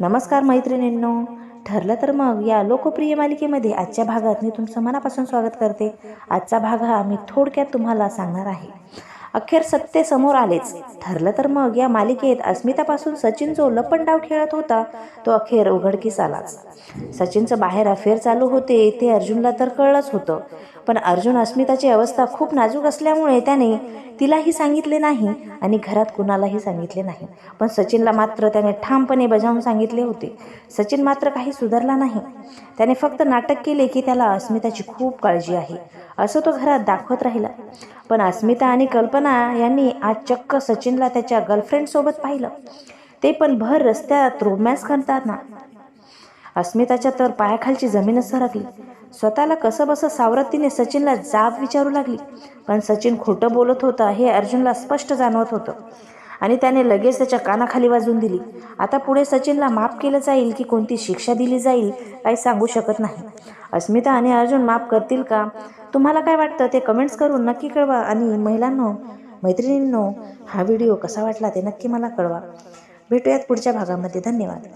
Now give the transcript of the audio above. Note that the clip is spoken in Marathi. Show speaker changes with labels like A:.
A: नमस्कार मैत्रिणींनो. ठरलं तर मग या लोकप्रिय मालिकेमध्ये आजच्या भागात मी तुमचं मनापासून स्वागत करते. आजचा भाग हा मी थोडक्यात तुम्हाला सांगणार आहे. अखेर सत्य समोर आलेच. ठरलं तर मग या मालिकेत अस्मितापासून सचिन जो लपंडाव खेळत होता तो अखेर उघडकीस आलाच. सचिनचं बाहेर अफेअर चालू होते ते अर्जुनला तर कळलंच होतं. पण अर्जुन अस्मिताची अवस्था खूप नाजूक असल्यामुळे त्याने तिलाही सांगितले नाही आणि घरात कुणालाही सांगितले नाही. पण सचिनला मात्र त्याने ठामपणे बजावून सांगितले होते. सचिन मात्र काही सुधारला नाही. त्याने फक्त नाटक केले की त्याला अस्मिताची खूप काळजी आहे. असं तो घरात दाखवत राहिला. पण अस्मिता आणि कल्पना यांनी आज चक्क सचिनला त्याच्या गर्लफ्रेंडसोबत पाहिलं. ते पण भर रस्त्यात रोमॅन्स करताना अस्मिताच्या तर पायाखालची जमीनच सरकली. स्वतःला कसं बसं सावरत तिने सचिनला जाब विचारू लागली. पण सचिन खोटं बोलत होता हे अर्जुनला स्पष्ट जाणवत होतं. आणि त्याने लगेच त्याच्या कानाखाली वाजून दिली. आता पुढे सचिनला माफ केलं जाईल की कोणती शिक्षा दिली जाईल काही सांगू शकत नाही. अस्मिता आणि अर्जुन माफ करतील का? तुम्हाला काय वाटतं? ते कमेंट्स करून नक्की कळवा. आणि महिलांनो मैत्रिणींनो हा व्हिडिओ कसा वाटला ते नक्की मला कळवा. भेटूयात पुढच्या भागामध्ये. धन्यवाद.